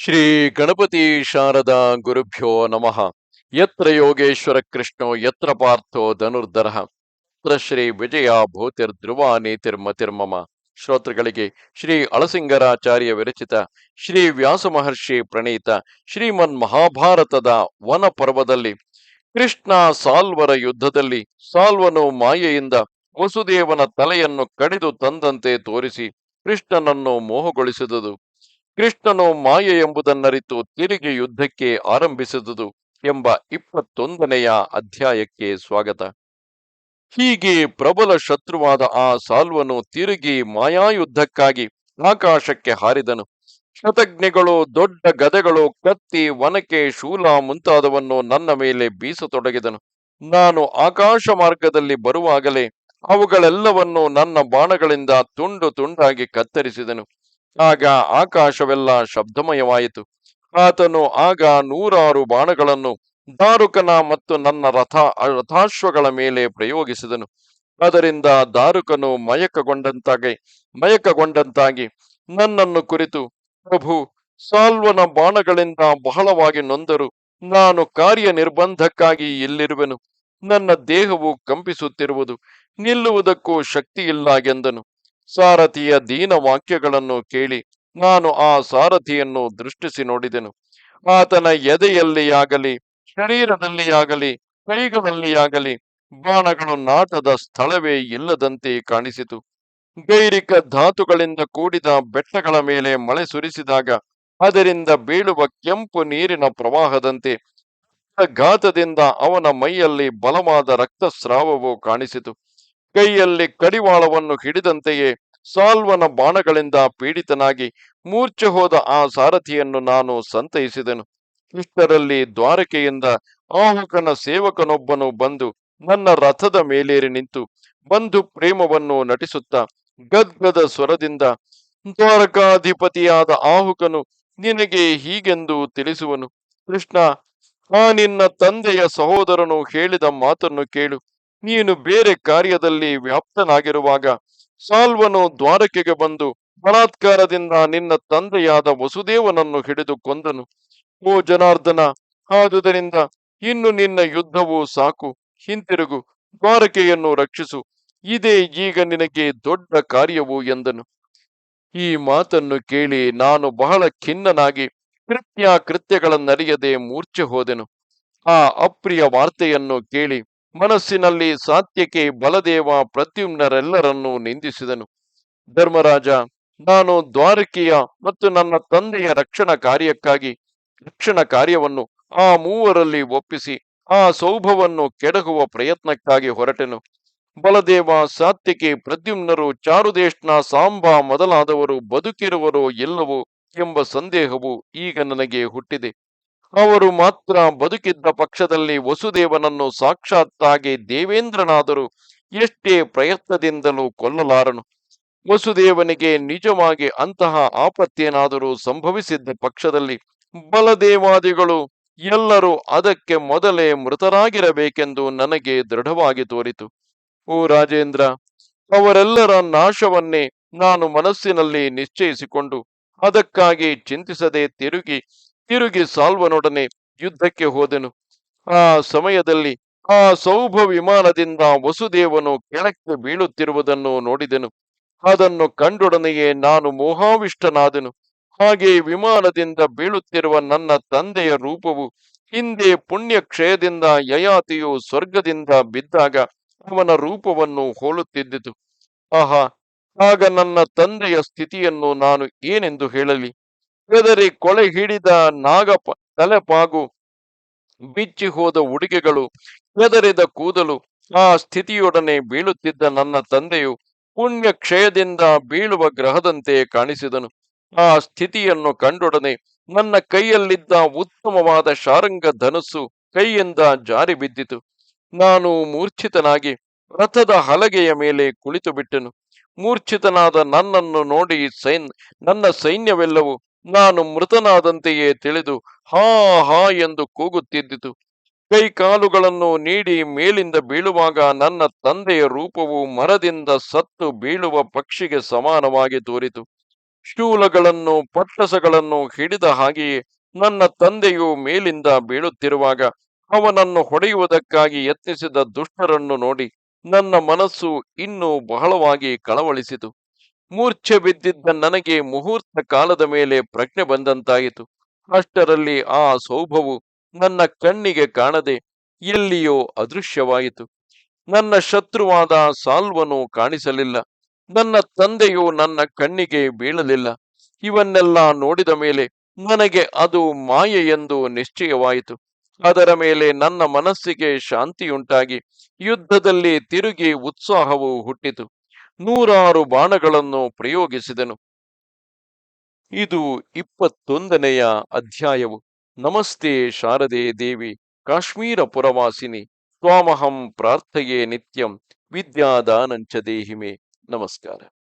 ಶ್ರೀ ಗಣಪತಿ ಶಾರದಾ ಗುರುಭ್ಯೋ ನಮಃ. ಯತ್ರ ಯೋಗೇಶ್ವರ ಕೃಷ್ಣೋ, ಯತ್ರ ಪಾರ್ಥೋ ಧನುರ್ಧರ. ಯತ್ರ ಶ್ರೀ ವಿಜಯ ಭೂತಿರ್ಧ್ರುವ ನೀತಿರ್ಮತಿರ್ಮಮ ಶ್ರೋತೃಗಳಿಗೆ ಶ್ರೀ ಅಳಸಿಂಗರಾಚಾರ್ಯ ವಿರಚಿತ ಶ್ರೀ ವ್ಯಾಸ ಮಹರ್ಷಿ ಪ್ರಣೀತ ಶ್ರೀಮನ್ ಮಹಾಭಾರತದ ವನ ಪರ್ವದಲ್ಲಿ, ಕೃಷ್ಣ ಸಾಲ್ವರ ಯುದ್ಧದಲ್ಲಿ, ಸಾಲ್ವನು ಮಾಯೆಯಿಂದ ವಸುದೇವನ ತಲೆಯನ್ನು ಕಡಿದು ತಂದಂತೆ ತೋರಿಸಿ ಕೃಷ್ಣನನ್ನು ಮೋಹಗೊಳಿಸಿದುದು. ಕೃಷ್ಣನು ಮಾಯೆ ಎಂಬುದನ್ನರಿತು ತಿರುಗಿ ಯುದ್ಧಕ್ಕೆ ಆರಂಭಿಸಿದುದು ಎಂಬ ಇಪ್ಪತ್ತೊಂದನೆಯ ಅಧ್ಯಾಯಕ್ಕೆ ಸ್ವಾಗತ. ಹೀಗೆ ಪ್ರಬಲ ಶತ್ರುವಾದ ಆ ಸಾಲ್ವನು ತಿರುಗಿ ಮಾಯಾಯುದ್ಧಕ್ಕಾಗಿ ಆಕಾಶಕ್ಕೆ ಹಾರಿದನು. ಶತಜ್ಞಗಳು, ದೊಡ್ಡ ಗದೆಗಳು ಕತ್ತಿ, ವನಕೆ, ಶೂಲ ಮುಂತಾದವನ್ನು ನನ್ನ ಮೇಲೆ ಬೀಸತೊಡಗಿದನು. ನಾನು ಆಕಾಶ ಮಾರ್ಗದಲ್ಲಿ ಬರುವಾಗಲೇ ಅವುಗಳೆಲ್ಲವನ್ನು ನನ್ನ ಬಾಣಗಳಿಂದ ತುಂಡು ತುಂಡಾಗಿ ಕತ್ತರಿಸಿದನು. ಆಗ ಆಕಾಶವೆಲ್ಲ ಶಬ್ದಮಯವಾಯಿತು. ಆತನು ಆಗ ನೂರಾರು ಬಾಣಗಳನ್ನು, ದಾರುಕನ ಮತ್ತು ನನ್ನ ರಥ, ರಥಾಶ್ವಗಳ ಮೇಲೆ ಪ್ರಯೋಗಿಸಿದನು. ಅದರಿಂದ ದಾರುಕನು ಮಯಕಗೊಂಡಂತಾಗಿ ಮಯಕಗೊಂಡಂತಾಗಿ ನನ್ನನ್ನು ಕುರಿತು, ಪ್ರಭು, ಸಾಲ್ವನ ಬಾಣಗಳಿಂದ ಬಹಳವಾಗಿ ನೊಂದರು. ನಾನು ಕಾರ್ಯ ನಿರ್ಬಂಧಕ್ಕಾಗಿ ಇಲ್ಲಿರುವೆನು. ನನ್ನ ದೇಹವು ಕಂಪಿಸುತ್ತಿರುವುದು. ನಿಲ್ಲುವುದಕ್ಕೂ ಶಕ್ತಿ ಇಲ್ಲ ಎಂದನು. ಸಾರಥಿಯ ದೀನ ವಾಕ್ಯಗಳನ್ನು ಕೇಳಿ ನಾನು ಆ ಸಾರಥಿಯನ್ನು ದೃಷ್ಟಿಸಿ ನೋಡಿದೆನು. ಆತನ ಎದೆಯಲ್ಲಿಯಾಗಲಿ, ಶರೀರದಲ್ಲಿಯಾಗಲಿ, ಕೈಗಳಲ್ಲಿಯಾಗಲಿ ಬಾಣಗಳು ನಾಟದ ಸ್ಥಳವೇ ಇಲ್ಲದಂತೆ ಕಾಣಿಸಿತು. ಗೈರಿಕ ಧಾತುಗಳಿಂದ ಕೂಡಿದ ಬೆಟ್ಟಗಳ ಮೇಲೆ ಮಳೆ ಸುರಿಸಿದಾಗ ಅದರಿಂದ ಬೀಳುವ ಕೆಂಪು ನೀರಿನ ಪ್ರವಾಹದಂತೆ ಘಾತದಿಂದ ಅವನ ಮೈಯಲ್ಲಿ ಬಲವಾದ ರಕ್ತಸ್ರಾವವು ಕಾಣಿಸಿತು. ಕೈಯಲ್ಲಿ ಕಡಿವಾಳವನ್ನು ಹಿಡಿದಂತೆಯೇ ಸಾಲ್ವನ ಬಾಣಗಳಿಂದ ಪೀಡಿತನಾಗಿ ಮೂರ್ಛೆ ಹೋದ ಆ ಸಾರಥಿಯನ್ನು ನಾನು ಸಂತೈಸಿದೆನು. ಇಷ್ಟರಲ್ಲಿ ದ್ವಾರಕೆಯಿಂದ ಆಹುಕನ ಸೇವಕನೊಬ್ಬನು ಬಂದು ನನ್ನ ರಥದ ಮೇಲೇರಿ ನಿಂತು ಬಂಧು ಪ್ರೇಮವನ್ನು ನಟಿಸುತ್ತಾ ಗದ್ಗದ ಸ್ವರದಿಂದ, ದ್ವಾರಕಾಧಿಪತಿಯಾದ ಆಹುಕನು ನಿನಗೆ ಹೀಗೆಂದು ತಿಳಿಸುವನು. ಕೃಷ್ಣ, ಆ ನಿನ್ನ ತಂದೆಯ ಸಹೋದರನು ಹೇಳಿದ ಮಾತನ್ನು ಕೇಳು. ನೀನು ಬೇರೆ ಕಾರ್ಯದಲ್ಲಿ ವ್ಯಾಪ್ತನಾಗಿರುವಾಗ ಸಾಲ್ವನು ದ್ವಾರಕೆಗೆ ಬಂದು ಬಲಾತ್ಕಾರದಿಂದ ನಿನ್ನ ತಂದೆಯಾದ ವಸುದೇವನನ್ನು ಹಿಡಿದು ಕೊಂದನು. ಓ ಜನಾರ್ದನ, ಆದುದರಿಂದ ಇನ್ನು ನಿನ್ನ ಯುದ್ಧವು ಸಾಕು. ಹಿಂತಿರುಗು, ದ್ವಾರಕೆಯನ್ನು ರಕ್ಷಿಸು. ಇದೇ ಈಗ ನಿನಗೆ ದೊಡ್ಡ ಕಾರ್ಯವು ಎಂದನು. ಈ ಮಾತನ್ನು ಕೇಳಿ ನಾನು ಬಹಳ ಖಿನ್ನನಾಗಿ ಕೃತ್ಯ ಕೃತ್ಯಗಳನ್ನರಿಯದೆ ಮೂರ್ಛೆ ಹೋದೆನು. ಆ ಅಪ್ರಿಯ ವಾರ್ತೆಯನ್ನು ಕೇಳಿ ಮನಸ್ಸಿನಲ್ಲಿ ಸಾತ್ಯಕ್ಕೆ ಬಲದೇವ ಪ್ರತ್ಯುಮ್ನರೆಲ್ಲರನ್ನೂ ನಿಂದಿಸಿದನು. ಧರ್ಮರಾಜ, ನಾನು ದ್ವಾರಕೆಯ ಮತ್ತು ನನ್ನ ತಂದೆಯ ರಕ್ಷಣಾ ಕಾರ್ಯಕ್ಕಾಗಿ ರಕ್ಷಣಾ ಕಾರ್ಯವನ್ನು ಆ ಮೂವರಲ್ಲಿ ಒಪ್ಪಿಸಿ, ಆ ಸೌಭವನ್ನು ಕೆಡಗುವ ಪ್ರಯತ್ನಕ್ಕಾಗಿ ಹೊರಟೆನು. ಬಲದೇವ ಸಾತ್ಯಕಿ ಪ್ರದ್ಯುಮ್ನರು ಚಾರುದೇಶ್ನ ಸಾಂಬಾ ಮೊದಲಾದವರು ಬದುಕಿರುವರೋ ಎಲ್ಲವೋ ಎಂಬ ಸಂದೇಹವು ಈಗ ನನಗೆ ಹುಟ್ಟಿದೆ. ಅವರು ಮಾತ್ರ ಬದುಕಿದ್ದ ಪಕ್ಷದಲ್ಲಿ ವಸುದೇವನನ್ನು ಸಾಕ್ಷಾತ್ತಾಗಿ ದೇವೇಂದ್ರನಾದರೂ ಎಷ್ಟೇ ಪ್ರಯತ್ನದಿಂದಲೂ ಕೊಲ್ಲಲಾರನು. ವಸುದೇವನಿಗೆ ನಿಜವಾಗಿ ಅಂತಹ ಆಪತ್ತೇನಾದರೂ ಸಂಭವಿಸಿದ್ದ ಪಕ್ಷದಲ್ಲಿ ಬಲದೇವಾದಿಗಳು ಎಲ್ಲರೂ ಅದಕ್ಕೆ ಮೊದಲೇ ಮೃತರಾಗಿರಬೇಕೆಂದು ನನಗೆ ದೃಢವಾಗಿ ತೋರಿತು. ಓ ರಾಜೇಂದ್ರ, ಅವರೆಲ್ಲರ ನಾಶವನ್ನೇ ನಾನು ಮನಸ್ಸಿನಲ್ಲಿ ನಿಶ್ಚಯಿಸಿಕೊಂಡು ಅದಕ್ಕಾಗಿ ಚಿಂತಿಸದೆ ತಿರುಗಿ ತಿರುಗಿ ಸಾಲ್ವನೊಡನೆ ಯುದ್ಧಕ್ಕೆ ಹೋದನು. ಆ ಸಮಯದಲ್ಲಿ ಆ ಸೌಭ ವಿಮಾನದಿಂದ ವಸುದೇವನು ಕೆಳಕ್ಕೆ ಬೀಳುತ್ತಿರುವುದನ್ನು ನೋಡಿದೆನು. ಅದನ್ನು ಕಂಡೊಡನೆಯೇ ನಾನು ಮೋಹಾವಿಷ್ಟನಾದೆನು. ಹಾಗೆ ವಿಮಾನದಿಂದ ಬೀಳುತ್ತಿರುವ ನನ್ನ ತಂದೆಯ ರೂಪವು ಹಿಂದೆ ಪುಣ್ಯ ಕ್ಷಯದಿಂದ ಯಯಾತಿಯು ಸ್ವರ್ಗದಿಂದ ಬಿದ್ದಾಗ ಅವನ ರೂಪವನ್ನು ಹೋಲುತ್ತಿದ್ದಿತು. ಆಹಾ, ಆಗ ನನ್ನ ತಂದೆಯ ಸ್ಥಿತಿಯನ್ನು ನಾನು ಏನೆಂದು ಹೇಳಲಿ? ಬೆದರಿ ಕೊಳೆ ಹಿಡಿದ ನಾಗಪ ತಲೆಪಾಗು ಬಿಚ್ಚಿ ಹೋದ ಉಡುಗೆಗಳು ಬೆದರಿದ ಕೂದಲು ಆ ಸ್ಥಿತಿಯೊಡನೆ ಬೀಳುತ್ತಿದ್ದ ನನ್ನ ತಂದೆಯು ಪುಣ್ಯ ಕ್ಷಯದಿಂದ ಬೀಳುವ ಗ್ರಹದಂತೆ ಕಾಣಿಸಿದನು. ಆ ಸ್ಥಿತಿಯನ್ನು ಕಂಡೊಡನೆ ನನ್ನ ಕೈಯಲ್ಲಿದ್ದ ಉತ್ತಮವಾದ ಶಾರಂಗ ಧನಸ್ಸು ಕೈಯಿಂದ ಜಾರಿ ಬಿದ್ದಿತು. ನಾನು ಮೂರ್ಛಿತನಾಗಿ ರಥದ ಹಲಗೆಯ ಮೇಲೆ ಕುಳಿತು ಬಿಟ್ಟೆನು ಮೂರ್ಛಿತನಾದ ನನ್ನನ್ನು ನೋಡಿ ಸೈನ್, ನನ್ನ ಸೈನ್ಯವೆಲ್ಲವೂ ನಾನು ಮೃತನಾದಂತೆಯೇ ತಿಳಿದು ಹಾ ಹಾ ಎಂದು ಕೂಗುತ್ತಿದ್ದಿತು. ಕೈ ಕಾಲುಗಳನ್ನು ನೀಡಿ ಮೇಲಿಂದ ಬೀಳುವಾಗ ನನ್ನ ತಂದೆಯ ರೂಪವು ಮರದಿಂದ ಸತ್ತು ಬೀಳುವ ಪಕ್ಷಿಗೆ ಸಮಾನವಾಗಿ ತೋರಿತು. ಶೂಲಗಳನ್ನು, ಪಟ್ಟಸಗಳನ್ನು ಹಿಡಿದ ಹಾಗೆಯೇ ನನ್ನ ತಂದೆಯು ಮೇಲಿಂದ ಬೀಳುತ್ತಿರುವಾಗ ಅವನನ್ನು ಹೊಡೆಯುವುದಕ್ಕಾಗಿ ಯತ್ನಿಸಿದ ದುಷ್ಟರನ್ನು ನೋಡಿ ನನ್ನ ಮನಸ್ಸು ಇನ್ನೂ ಬಹಳವಾಗಿ ಕಳವಳಿಸಿತು. ಮೂರ್ಛೆ ಬಿದ್ದಿದ್ದ ನನಗೆ ಮುಹೂರ್ತ ಕಾಲದ ಮೇಲೆ ಪ್ರಜ್ಞೆ ಬಂದಂತಾಯಿತು. ಅಷ್ಟರಲ್ಲಿ ಆ ಸೌಭವು ನನ್ನ ಕಣ್ಣಿಗೆ ಕಾಣದೆ ಎಲ್ಲಿಯೋ ಅದೃಶ್ಯವಾಯಿತು. ನನ್ನ ಶತ್ರುವಾದ ಸಾಲ್ವನು ಕಾಣಿಸಲಿಲ್ಲ. ನನ್ನ ತಂದೆಯು ನನ್ನ ಕಣ್ಣಿಗೆ ಬೀಳಲಿಲ್ಲ. ಇವನ್ನೆಲ್ಲ ನೋಡಿದ ಮೇಲೆ ನನಗೆ ಅದು ಮಾಯೆ ಎಂದು ನಿಶ್ಚಯವಾಯಿತು. ಅದರ ಮೇಲೆ ನನ್ನ ಮನಸ್ಸಿಗೆ ಶಾಂತಿಯುಂಟಾಗಿ ಯುದ್ಧದಲ್ಲಿ ತಿರುಗಿ ಉತ್ಸಾಹವು ಹುಟ್ಟಿತು. ನೂರಾರು ಬಾಣಗಳನ್ನು ಪ್ರಯೋಗಿಸಿದನು. ಇದು ಇಪ್ಪತ್ತೊಂದನೆಯ ಅಧ್ಯಾಯವು. ನಮಸ್ತೆ ಶಾರದೆ ದೇವಿ, ಕಾಶ್ಮೀರ ಪುರವಾಸಿನಿ, ತ್ವಾಮಹಂ ಪ್ರಾರ್ಥೆಯೇ ನಿತ್ಯಂ, ವಿದ್ಯಾದಾನಂಚ ದೇಹಿಮೆ. ನಮಸ್ಕಾರ.